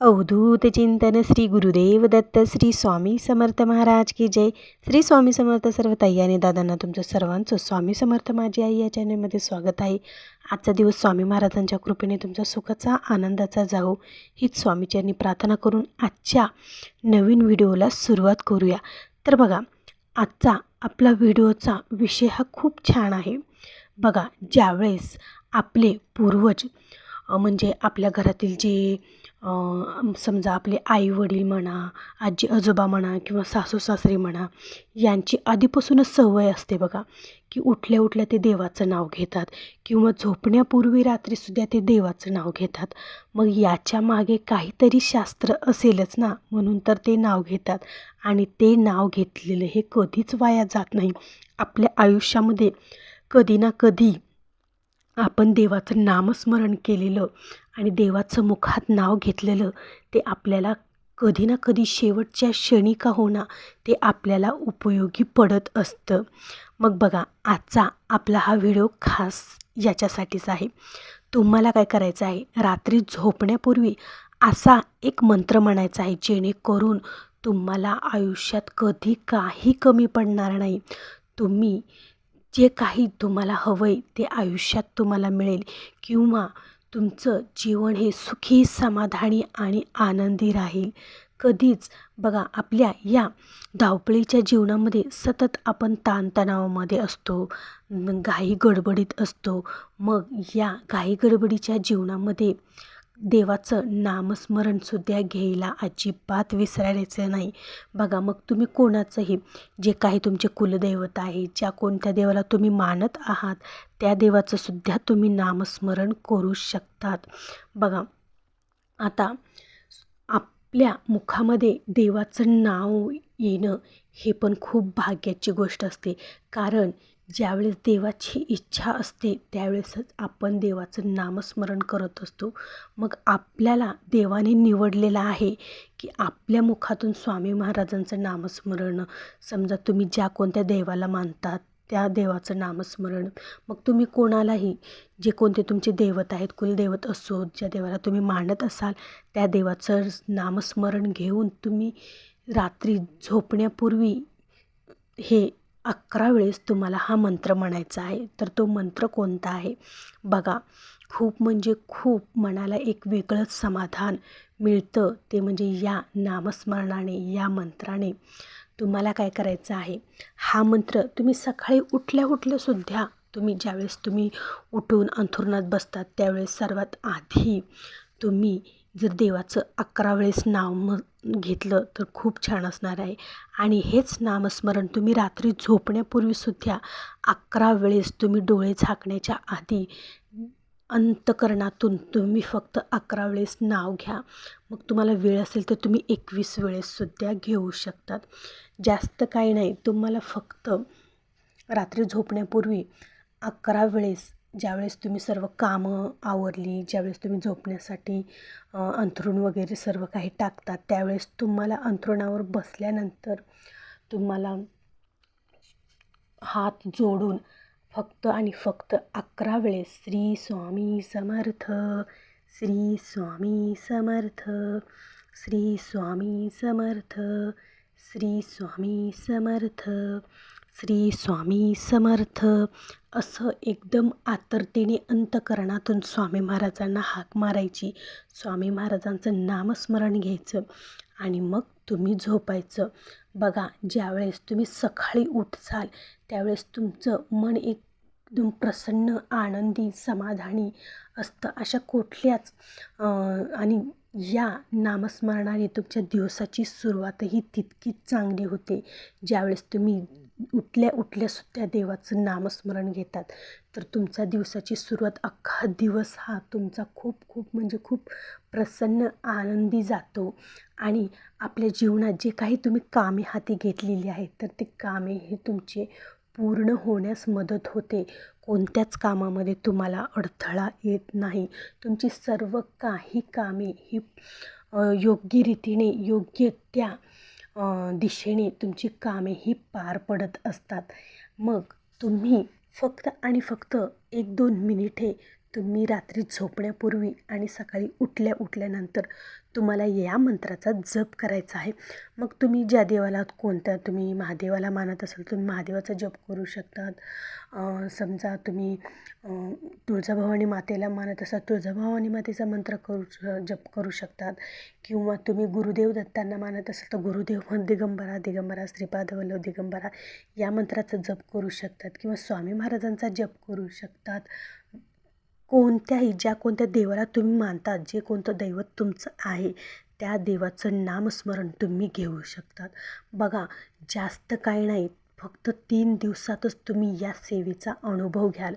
अवधूत चिंतन श्री गुरुदेव दत्त श्री स्वामी समर्थ महाराज की जय. श्री स्वामी समर्थ सर्व ताई आणि दादांना तुमचं सर्वांचं स्वामी समर्थ माझी आई या चॅनलमध्ये स्वागत आहे. आजचा दिवस स्वामी महाराजांच्या कृपेने तुमच्या सुखाचा आनंदाचा जाऊ हीच स्वामीचरणी प्रार्थना करून आजच्या नवीन व्हिडिओला सुरुवात करूया. तर बघा आजचा आपला व्हिडिओचा विषय हा खूप छान आहे. बघा ज्यावेळेस आपले पूर्वज म्हणजे आपल्या घरातील जे समजा आपले आई वडील म्हणा आजी आजोबा म्हणा किंवा सासू सासरे म्हणा यांची आधीपासूनच सवय असते बघा की उठल्या उठल्या ते देवाचं नाव घेतात किंवा झोपण्यापूर्वी रात्रीसुद्धा ते देवाचं नाव घेतात. मग याच्या मागे काहीतरी शास्त्र असेलच ना म्हणून तर ते नाव घेतात. आणि ते नाव घेतलेलं हे कधीच वाया जात नाही. आपल्या आयुष्यामध्ये कधी ना कधी आपण देवाचं नामस्मरण केलेलं आणि देवाचं मुखात नाव घेतलेलं ते आपल्याला कधी ना कधी शेवटच्या क्षणी का होणार ते आपल्याला उपयोगी पडत असतं. मग बघा आजचा आपला हा व्हिडिओ खास याच्यासाठीच आहे. तुम्हाला काय करायचं आहे? रात्री झोपण्यापूर्वी असा एक मंत्र म्हणायचा आहे जेणेकरून तुम्हाला आयुष्यात कधी काही कमी पडणार नाही. तुम्ही जे काही तुम्हाला हवं आहे ते आयुष्यात तुम्हाला मिळेल. किंवा तुमचं जीवन हे सुखी समाधानी आणि आनंदी राहील. कधीच बघा आपल्या या धावपळीच्या जीवनामध्ये सतत आपण ताणतणावामध्ये असतो घाई गडबडीत असतो. मग या घाई गडबडीच्या जीवनामध्ये देवाचं नामस्मरणसुद्धा घ्यायला अजिबात विसरायचं नाही. बघा मग तुम्ही कोणाचंही जे काही तुमचे कुलदैवत आहे ज्या कोणत्या देवाला तुम्ही मानत आहात त्या देवाचं सुद्धा तुम्ही नामस्मरण करू शकतात. बघा आता आपल्या मुखामध्ये देवाचं नाव येणं हे पण खूप भाग्याची गोष्ट असते. कारण ज्यावेळेस देवाची इच्छा असते त्यावेळेसच आपण देवाचं नामस्मरण करत असतो. मग आपल्याला देवाने निवडलेलं आहे की आपल्या मुखातून स्वामी महाराजांचं नामस्मरण. समजा तुम्ही ज्या कोणत्या देवाला मानतात त्या देवाचं नामस्मरण. मग तुम्ही कोणालाही जे कोणते तुमचे दैवत आहेत कुलदैवत असो ज्या देवाला तुम्ही मानत असाल त्या देवाचं नामस्मरण घेऊन तुम्ही रात्री झोपण्यापूर्वी हे अकरा वेळेस तुम्हाला हा मंत्र म्हणायचा आहे. तर तो मंत्र कोणता आहे? बघा खूप म्हणजे खूप मनाला एक वेगळंच समाधान मिळतं. ते म्हणजे या नामस्मरणाने या मंत्राने. तुम्हाला काय करायचं आहे? हा मंत्र तुम्ही सकाळी उठल्या उठल्यासुद्धा तुम्ही ज्यावेळेस तुम्ही उठून अंथरुणात बसतात त्यावेळेस सर्वात आधी तुम्ही जर देवाचं अकरा वेळेस नाव म घेतलं तर खूप छान असणार आहे. आणि हेच नामस्मरण तुम्ही रात्री झोपण्यापूर्वीसुद्धा अकरा वेळेस तुम्ही डोळे झाकण्याच्या आधी अंतकरणातून तुम्ही फक्त अकरा वेळेस नाव घ्या. मग तुम्हाला वेळ असेल तर तुम्ही एकवीस वेळेससुद्धा घेऊ शकतात. जास्त काही नाही तुम्हाला फक्त रात्री झोपण्यापूर्वी अकरा वेळेस ज्यावेळेस तुम्ही सर्व कामं आवरली ज्यावेळेस तुम्ही झोपण्यासाठी अंथरूण वगैरे सर्व काही टाकतात त्यावेळेस तुम्हाला अंथरुणावर बसल्यानंतर तुम्हाला हात जोडून फक्त आणि फक्त अकरा वेळेस श्री स्वामी समर्थ श्री स्वामी समर्थ श्री स्वामी समर्थ श्री स्वामी समर्थ श्री स्वामी समर्थ असं एकदम आतरतेने अंतकरणातून स्वामी महाराजांना हाक मारायची. स्वामी महाराजांचं नामस्मरण घ्यायचं आणि मग तुम्ही झोपायचं. बघा ज्यावेळेस तुम्ही सकाळी उठसाल त्यावेळेस तुमचं मन एकदम प्रसन्न आनंदी समाधानी असतं अशा कुठल्याच आणि या नामस्मरणाने तुमच्या दिवसाची सुरुवातही तितकीच चांगली होते. ज्यावेळेस तुम्ही उठल्या उठल्यासुद्धा देवाचं नामस्मरण घेतात. तर तुमचा दिवसाची सुरुवात अख्खा दिवस हा तुमचा खूप खूप म्हणजे खूप प्रसन्न आनंदी जातो. आणि आपल्या जीवनात जे काही तुम्ही कामे हाती घेतलेली आहेत तर ते कामे हे तुमचे पूर्ण होण्यास मदत होते. कोणत्याच कामामध्ये तुम्हाला अडथळा येत नाही. तुमची सर्व काही कामे ही योग्य रीतीने योग्य त्या दिशेने तुमची कामे ही पार पडत असतात. मग तुम्ही फक्त आणि फक्त एक दोन मिनिटे तुम्ही रात्री झोपण्यापूर्वी आणि सकाळी उठल्या उठल्यानंतर तुम्हाला या मंत्राचा जप करायचा आहे. मग तुम्ही ज्या देवाला कोणत्या तुम्ही महादेवाला मानत असाल तुम्ही महादेवाचा जप करू शकतात. समजा तुम्ही तुळजाभवानी मातेला मानत असाल तुळजाभवानी मातेचा मंत्र करू जप करू शकतात. किंवा तुम्ही गुरुदेव दत्तांना मानत असाल तर गुरुदेव दिगंबरा दिगंबरा श्रीपाद वल्लभ दिगंबरा या मंत्राचा जप करू शकतात. किंवा स्वामी महाराजांचा जप करू शकतात. कोणत्याही ज्या कोणत्या देवाला तुम्ही मानतात जे कोणतं दैवत तुमचं आहे त्या देवाचं नामस्मरण तुम्ही घेऊ शकतात. बघा जास्त काही नाही फक्त तीन दिवसातच तुम्ही या सेवेचा अनुभव घ्याल.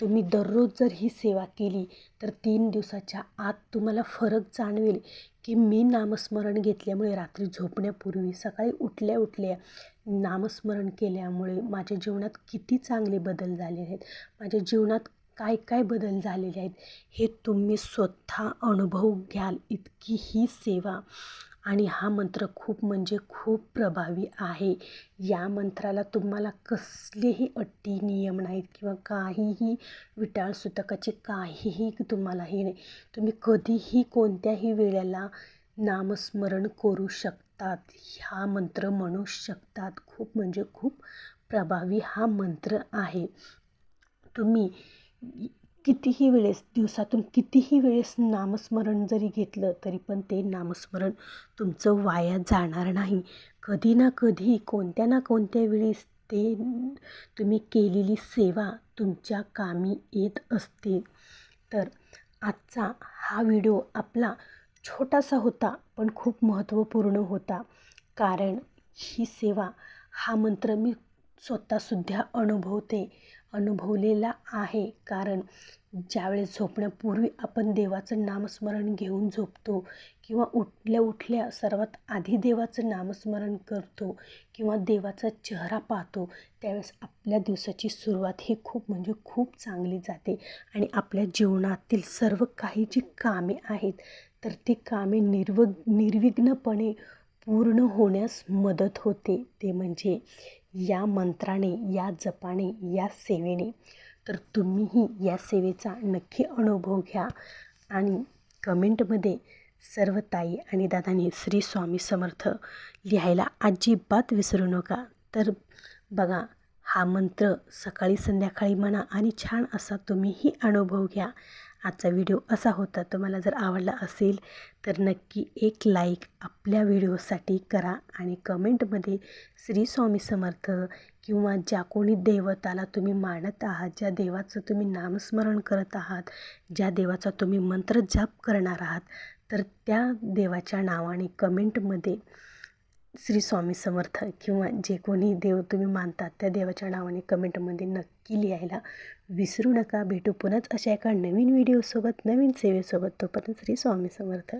तुम्ही दररोज जर ही सेवा केली तर तीन दिवसाच्या आत तुम्हाला फरक जाणवेल की मी नामस्मरण घेतल्यामुळे रात्री झोपण्यापूर्वी सकाळी उठल्या उठल्या नामस्मरण केल्यामुळे माझ्या जीवनात किती चांगले बदल झाले आहेत. माझ्या जीवनात काय काय बदल झालेले आहेत हे तुम्ही स्वतः अनुभव घ्याल. इतकी ही सेवा आणि हा मंत्र खूप म्हणजे खूप प्रभावी आहे. या मंत्राला तुम्हाला कसलेही अट्टी नियम नाहीत किंवा काहीही विटाळ सुतकाचे काहीही तुम्हाला हे नाही. तुम्ही कधीही कोणत्याही वेळेला नामस्मरण करू शकता. शकतात. हा मंत्र म्हणू शकतात खूप म्हणजे खूप प्रभावी हा मंत्र आहे. तुम्ही कितीही वेळेस दिवसातून कितीही वेळेस नामस्मरण जरी घेतलं तरी पण ते नामस्मरण तुमचं वाया जाणार नाही. कधी ना कधी कोणत्या ना कोणत्या वेळेस ते तुम्ही केलेली सेवा तुमच्या कामी येत असते. तर आजचा हा व्हिडिओ आपला छोटासा होता पण खूप महत्त्वपूर्ण होता. कारण ही सेवा हा मंत्र मी स्वतःसुद्धा अनुभवते अनुभवलेला आहे. कारण ज्यावेळेस झोपण्यापूर्वी आपण देवाचं नामस्मरण घेऊन झोपतो किंवा उठल्या उठल्या सर्वात आधी देवाचं नामस्मरण करतो किंवा देवाचा चेहरा पाहतो त्यावेळेस आपल्या दिवसाची सुरुवात ही खूप म्हणजे खूप चांगली जाते. आणि आपल्या जीवनातील सर्व काही जी कामे आहेत तर ती कामे निर्व निर्विघ्नपणे पूर्ण होण्यास मदत होते. ते म्हणजे या मंत्राने या जपाने या सेवेने. तर तुम्हीही या सेवेचा नक्की अनुभव घ्या आणि कमेंटमध्ये सर्व ताई आणि दादांनी श्री स्वामी समर्थ लिहायला अजिबात विसरू नका. तर बघा हा मंत्र सकाळी संध्याकाळी म्हणा आणि छान असा तुम्हीही अनुभव घ्या. आजचा व्हिडिओ असा होता तुम्हाला जर आवडला असेल तर नक्की एक लाईक आपल्या व्हिडिओसाठी करा आणि कमेंटमध्ये श्री स्वामी समर्थ किंवा ज्या कोणी देवताला तुम्ही मानत आहात ज्या देवाचं तुम्ही नामस्मरण करत आहात ज्या देवाचा तुम्ही मंत्र जाप करणार आहात तर त्या देवाच्या नावाने कमेंटमध्ये श्री स्वामी समर्थ किंवा जे कोणी देव तुम्ही मानतात त्या देवाच्या नावाने कमेंटमध्ये नक्की लिहायला विसरू नका. भेटू पुन्हाच अशा एका नवीन व्हिडिओसोबत नवीन सेवेसोबत. तोपर्यंत श्री स्वामी समर्थ.